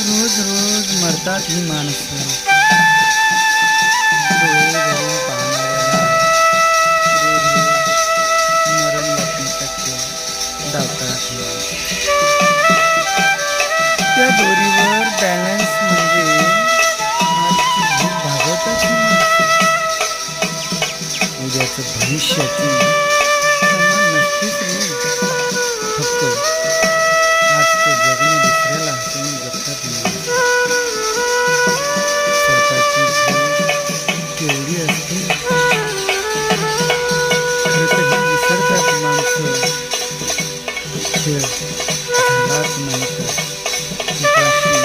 रोज रोज मरतात ही माणसं. डोळे भरून पाहणाऱ्याला रोज रोज मरण धावतात त्या दोरीवर बॅलन्स म्हणजे भागवतात उद्याचं झालाच नाही तर उपाशी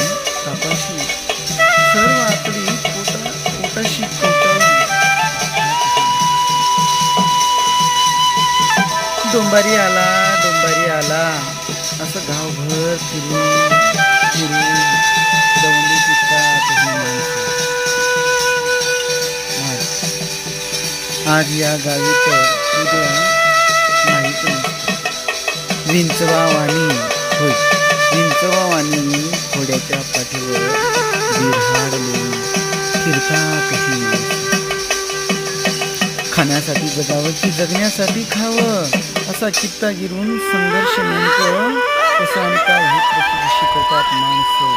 तापाशी सर्व आपली पोटा पोटाशी पोटावून डोंबारी आला डोंबारी आला. असं गावभर फिरून फिरून दवंडी पितात आज- या गावी तर उद्या माहीत नसतं विंचवावानी त्या पाठीवर बिरहाड लिहून खाण्यासाठी जगावं की जगण्यासाठी खावं? असा चित्ता गिरून संघर्ष नेमकं कसं आणि काय हे प्रसिद्ध शिकवतात माणसं.